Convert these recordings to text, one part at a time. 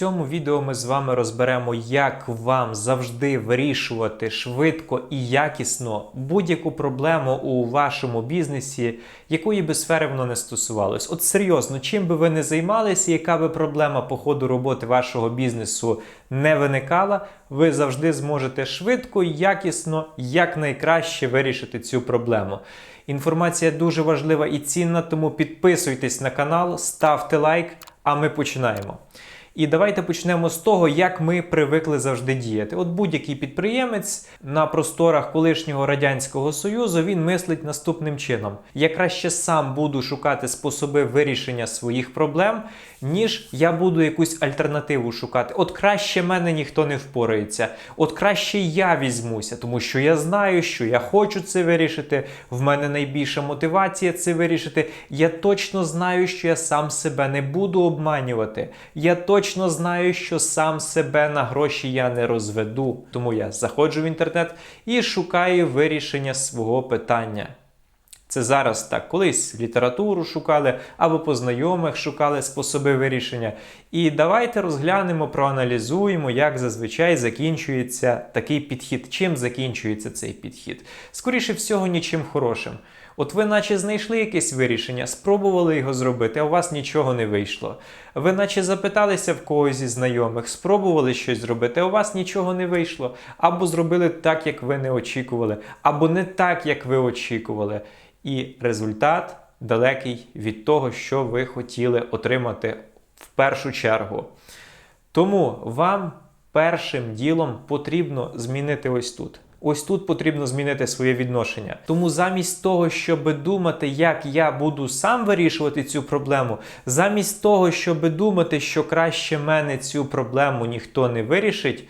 цьому відео ми з вами розберемо, як вам завжди вирішувати швидко і якісно будь-яку проблему у вашому бізнесі, якої би сфери воно не стосувалось. От серйозно, чим би ви не займалися, яка би проблема по ходу роботи вашого бізнесу не виникала, ви завжди зможете швидко, якісно, якнайкраще вирішити цю проблему. Інформація дуже важлива і цінна, тому підписуйтесь на канал, ставте лайк, а ми починаємо. І давайте почнемо з того, як ми привикли завжди діяти. От будь-який підприємець на просторах колишнього радянського союзу він мислить наступним чином: я краще сам буду шукати способи вирішення своїх проблем, ніж я буду якусь альтернативу шукати. От краще мене ніхто не впорається, от краще я візьмуся, тому що я знаю, що я хочу це вирішити. В мене найбільша мотивація це вирішити. Я точно знаю, що я сам себе не буду обманювати. Я точно знаю, що сам себе на гроші я не розведу. Тому я заходжу в інтернет і шукаю вирішення свого питання. Це зараз так, колись літературу шукали або по знайомих шукали способи вирішення. І давайте розглянемо, проаналізуємо, як зазвичай закінчується такий підхід. Чим закінчується цей підхід? Скоріше всього, нічим хорошим. От ви, наче знайшли якесь вирішення, спробували його зробити, а у вас нічого не вийшло. Ви, наче запиталися в когось зі знайомих, спробували щось зробити, а у вас нічого не вийшло. Або зробили так, як ви не очікували, або не так, як ви очікували. І результат далекий від того, що ви хотіли отримати в першу чергу. Тому вам першим ділом потрібно змінити ось тут. Ось тут потрібно змінити своє відношення. Тому замість того, щоб думати, як я буду сам вирішувати цю проблему, замість того, щоб думати, що краще мене цю проблему ніхто не вирішить,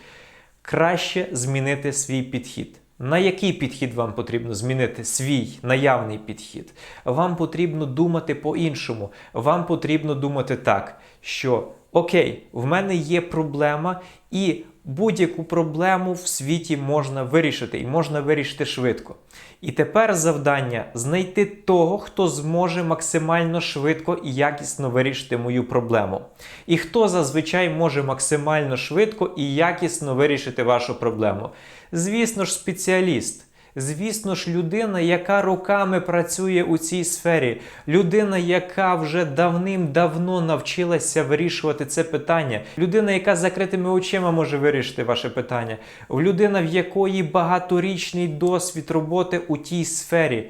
краще змінити свій підхід. На який підхід вам потрібно змінити свій наявний підхід? Вам потрібно думати по-іншому. Вам потрібно думати так, що окей, в мене є проблема, і будь-яку проблему в світі можна вирішити, і можна вирішити швидко. І тепер завдання знайти того, хто зможе максимально швидко і якісно вирішити мою проблему. І хто зазвичай може максимально швидко і якісно вирішити вашу проблему. Звісно ж, спеціаліст. Звісно ж, людина, яка роками працює у цій сфері, людина, яка вже давним-давно навчилася вирішувати це питання, людина, яка з закритими очима може вирішити ваше питання, людина, в якої багаторічний досвід роботи у тій сфері,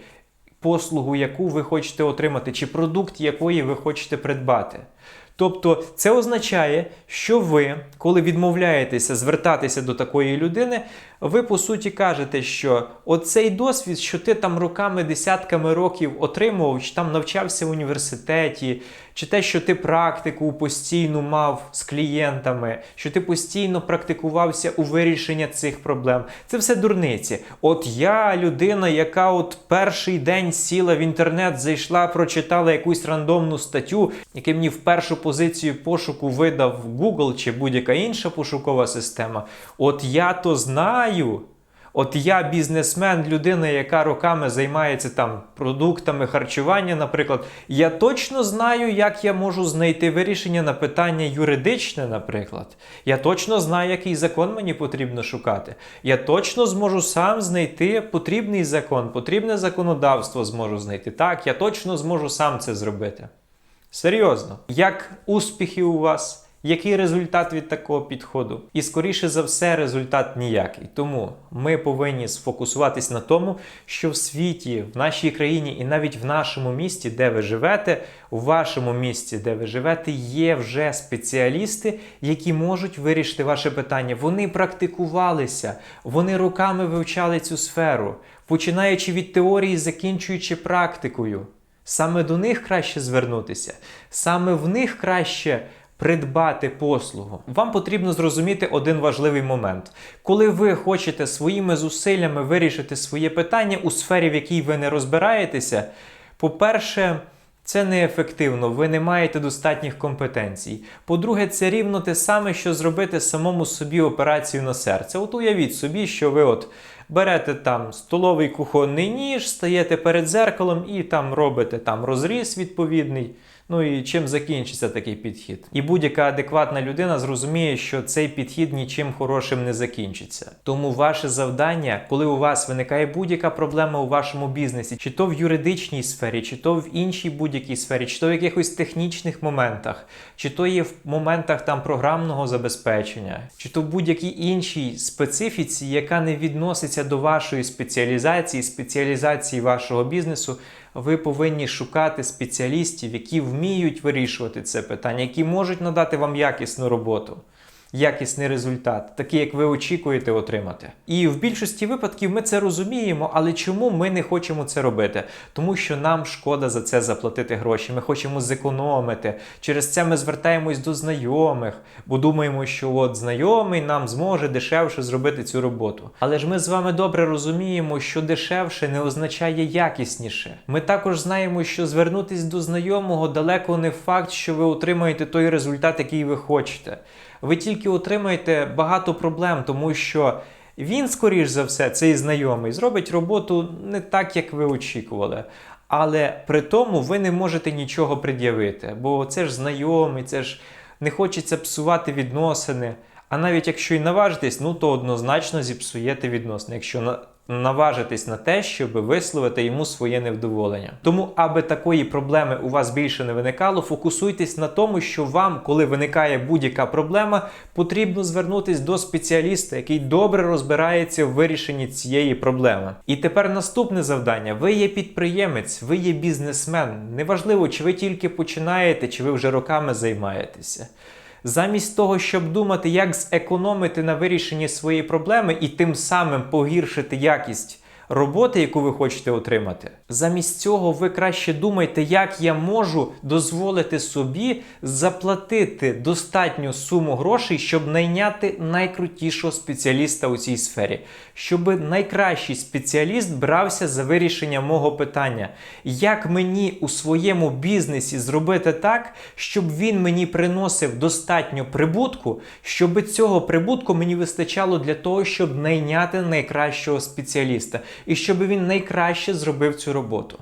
послугу, яку ви хочете отримати, чи продукт, якої ви хочете придбати. Тобто це означає, що ви, коли відмовляєтеся звертатися до такої людини, ви по суті кажете, що оцей досвід, що ти там роками, десятками років отримував, чи там навчався в університеті, чи те, що ти практику постійно мав з клієнтами, що ти постійно практикувався у вирішенні цих проблем, це все дурниці. От я людина, яка от перший день сіла в інтернет, зайшла, прочитала якусь рандомну статтю, яка мені в першу позицію пошуку видав Google чи будь-яка інша пошукова система. От я то знаю. От я бізнесмен, людина, яка роками займається там продуктами харчування, наприклад, я точно знаю, як я можу знайти вирішення на питання юридичне, наприклад. Я точно знаю, який закон мені потрібно шукати. Я точно зможу сам знайти потрібний закон, потрібне законодавство зможу знайти. Так, я точно зможу сам це зробити. Серйозно, як успіхи у вас? Який результат від такого підходу? І скоріше за все, результат ніякий. Тому ми повинні сфокусуватись на тому, що в світі, в нашій країні і навіть в нашому місті, де ви живете, у вашому місті, де ви живете, є вже спеціалісти, які можуть вирішити ваше питання. Вони практикувалися, вони роками вивчали цю сферу, починаючи від теорії, закінчуючи практикою. Саме до них краще звернутися, саме в них краще придбати послугу. Вам потрібно зрозуміти один важливий момент. Коли ви хочете своїми зусиллями вирішити своє питання у сфері, в якій ви не розбираєтеся, по-перше, це неефективно, ви не маєте достатніх компетенцій. По-друге, це рівно те саме, що зробити самому собі операцію на серце. От уявіть собі, що ви от берете там столовий кухонний ніж, стаєте перед зеркалом і там робите там розріз відповідний. Ну і чим закінчиться такий підхід? І будь-яка адекватна людина зрозуміє, що цей підхід нічим хорошим не закінчиться. Тому ваше завдання, коли у вас виникає будь-яка проблема у вашому бізнесі, чи то в юридичній сфері, чи то в іншій будь-якій сфері, чи то в якихось технічних моментах, чи то є в моментах там програмного забезпечення, чи то в будь-якій іншій специфіці, яка не відноситься до вашої спеціалізації, спеціалізації вашого бізнесу, ви повинні шукати спеціалістів, які вміють вирішувати це питання, які можуть надати вам якісну роботу. Якісний результат, такий, як ви очікуєте отримати. І в більшості випадків ми це розуміємо, але чому ми не хочемо це робити? Тому що нам шкода за це заплатити гроші. Ми хочемо зекономити. Через це ми звертаємось до знайомих, бо думаємо, що от знайомий нам зможе дешевше зробити цю роботу. Але ж ми з вами добре розуміємо, що дешевше не означає якісніше. Ми також знаємо, що звернутись до знайомого далеко не факт, що ви отримаєте той результат, який ви хочете. Ви тільки отримаєте багато проблем, тому що він, скоріш за все, цей знайомий, зробить роботу не так, як ви очікували. Але при тому ви не можете нічого пред'явити, бо це ж знайомий, це ж не хочеться псувати відносини. А навіть якщо і наважитесь, ну то однозначно зіпсуєте відносини, якщо на- наважитесь на те, щоб висловити йому своє невдоволення. Тому, аби такої проблеми у вас більше не виникало, фокусуйтесь на тому, що вам, коли виникає будь-яка проблема, потрібно звернутись до спеціаліста, який добре розбирається в вирішенні цієї проблеми. І тепер наступне завдання: ви є підприємець, ви є бізнесмен. Неважливо, чи ви тільки починаєте, чи ви вже роками займаєтеся. Замість того, щоб думати, як зекономити на вирішенні своєї проблеми і тим самим погіршити якість роботи, яку ви хочете отримати, замість цього ви краще думайте, як я можу дозволити собі заплатити достатню суму грошей, щоб найняти найкрутішого спеціаліста у цій сфері, щоб найкращий спеціаліст брався за вирішення мого питання. Як мені у своєму бізнесі зробити так, щоб він мені приносив достатньо прибутку, щоб цього прибутку мені вистачало для того, щоб найняти найкращого спеціаліста, і щоб він найкраще зробив цю роботу.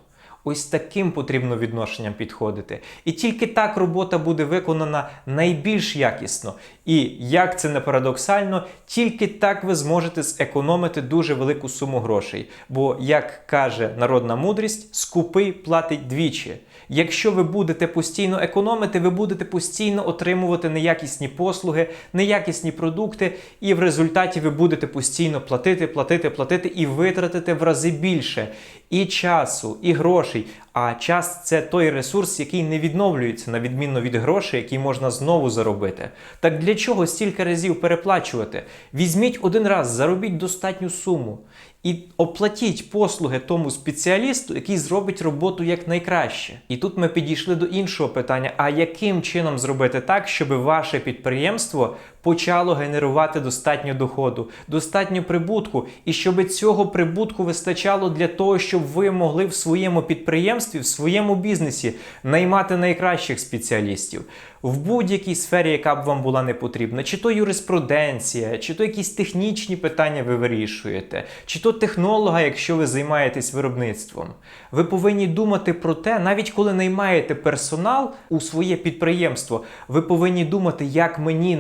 Ось таким потрібно відношенням підходити. І тільки так робота буде виконана найбільш якісно. І як це не парадоксально, тільки так ви зможете зекономити дуже велику суму грошей. Бо, як каже народна мудрість, скупий платить двічі. Якщо ви будете постійно економити, ви будете постійно отримувати неякісні послуги, неякісні продукти, і в результаті ви будете постійно платити, платити, платити і витратите в рази більше і часу, і грошей. А час це той ресурс, який не відновлюється, на відміну від грошей, які можна знову заробити. Так для чого стільки разів переплачувати? Візьміть один раз, заробіть достатню суму і оплатіть послуги тому спеціалісту, який зробить роботу як найкраще. І тут ми підійшли до іншого питання: а яким чином зробити так, щоб ваше підприємство почало генерувати достатньо доходу, достатньо прибутку, і щоб цього прибутку вистачало для того, щоб ви могли в своєму підприємстві, в своєму бізнесі наймати найкращих спеціалістів в будь-якій сфері, яка б вам була не потрібна, чи то юриспруденція, чи то якісь технічні питання ви вирішуєте, чи то технолога, якщо ви займаєтесь виробництвом. Ви повинні думати про те, навіть коли наймаєте персонал у своє підприємство, ви повинні думати, як мені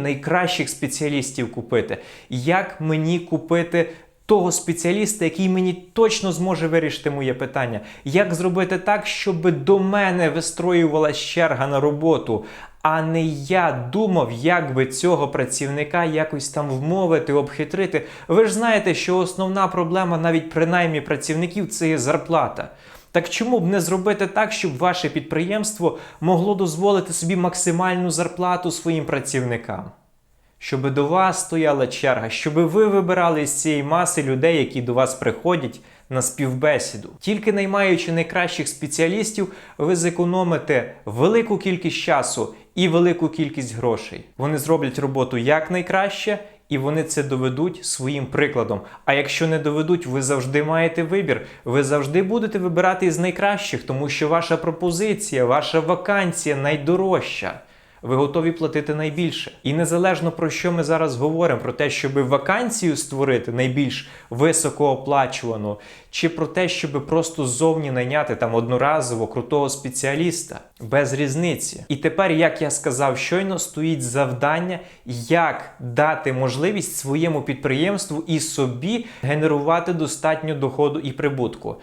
найкращих спеціалістів купити, як мені купити. Того спеціаліста, який мені точно зможе вирішити моє питання, як зробити так, щоб до мене вистроювалася черга на роботу, а не я думав, як би цього працівника якось там вмовити, обхитрити. Ви ж знаєте, що основна проблема навіть принаймні працівників це є зарплата. Так чому б не зробити так, щоб ваше підприємство могло дозволити собі максимальну зарплату своїм працівникам? Щоб до вас стояла черга, щоб ви вибирали з цієї маси людей, які до вас приходять на співбесіду. Тільки наймаючи найкращих спеціалістів, ви зекономите велику кількість часу і велику кількість грошей. Вони зроблять роботу як найкраще. І вони це доведуть своїм прикладом. А якщо не доведуть, ви завжди маєте вибір. Ви завжди будете вибирати із найкращих, тому що ваша пропозиція, ваша вакансія найдорожча. Ви готові платити найбільше. І незалежно про що ми зараз говоримо, про те, щоб вакансію створити найбільш високооплачувану, чи про те, щоб просто ззовні найняти там одноразово крутого спеціаліста, без різниці. І тепер, як я сказав, щойно стоїть завдання, як дати можливість своєму підприємству і собі генерувати достатньо доходу і прибутку.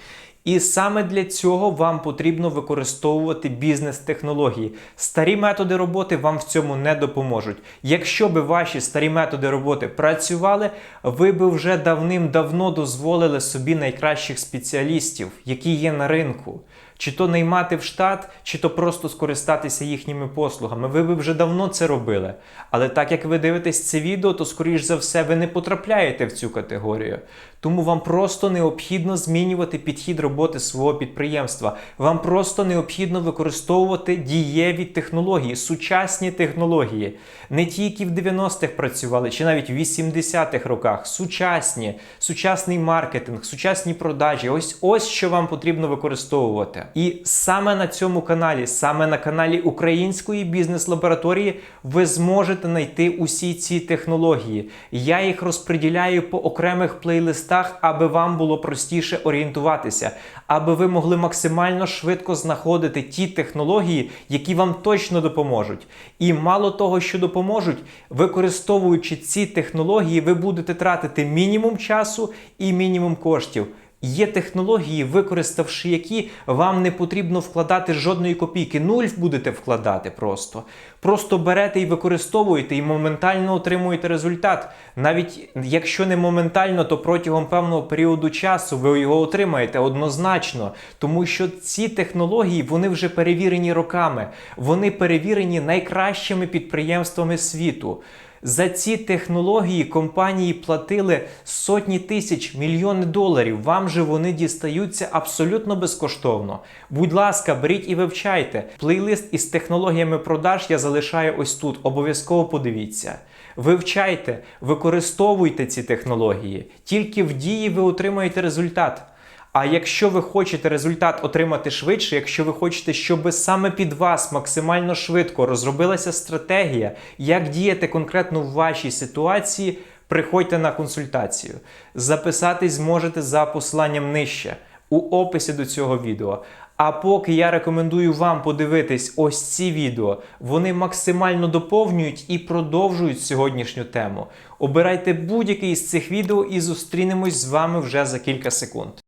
І саме для цього вам потрібно використовувати бізнес-технології. Старі методи роботи вам в цьому не допоможуть. Якщо би ваші старі методи роботи працювали, ви би вже давним-давно дозволили собі найкращих спеціалістів, які є на ринку. Чи то наймати в штат, чи то просто скористатися їхніми послугами. Ви би вже давно це робили. Але так як ви дивитесь це відео, то скоріш за все ви не потрапляєте в цю категорію. Тому вам просто необхідно змінювати підхід роботи свого підприємства. Вам просто необхідно використовувати дієві технології, сучасні технології, не ті, які в 90-х працювали, чи навіть в 80-х роках. Сучасні, сучасний маркетинг, сучасні продажі. Ось ось що вам потрібно використовувати. І саме на цьому каналі, саме на каналі Української бізнес-лабораторії, ви зможете знайти усі ці технології. Я їх розподіляю по окремих плейлистах, аби вам було простіше орієнтуватися, аби ви могли максимально швидко знаходити ті технології, які вам точно допоможуть. І мало того, що допоможуть, використовуючи ці технології, ви будете тратити мінімум часу і мінімум коштів. Є технології, використавши які вам не потрібно вкладати жодної копійки. Нуль будете вкладати просто. Просто берете і використовуєте і моментально отримуєте результат. Навіть якщо не моментально, то протягом певного періоду часу ви його отримаєте однозначно. Тому що ці технології вони вже перевірені роками. Вони перевірені найкращими підприємствами світу. За ці технології компанії платили сотні тисяч, мільйони доларів. Вам же вони дістаються абсолютно безкоштовно. Будь ласка, беріть і вивчайте. Плейлист із технологіями продаж я залишаю ось тут. Обов'язково подивіться. Вивчайте, використовуйте ці технології. Тільки в дії ви отримаєте результат. А якщо ви хочете результат отримати швидше, якщо ви хочете, щоб саме під вас максимально швидко розробилася стратегія, як діяти конкретно в вашій ситуації, приходьте на консультацію. Записатись зможете за посиланням нижче у описі до цього відео. А поки я рекомендую вам подивитись ось ці відео, вони максимально доповнюють і продовжують сьогоднішню тему. Обирайте будь-який із цих відео і зустрінемось з вами вже за кілька секунд.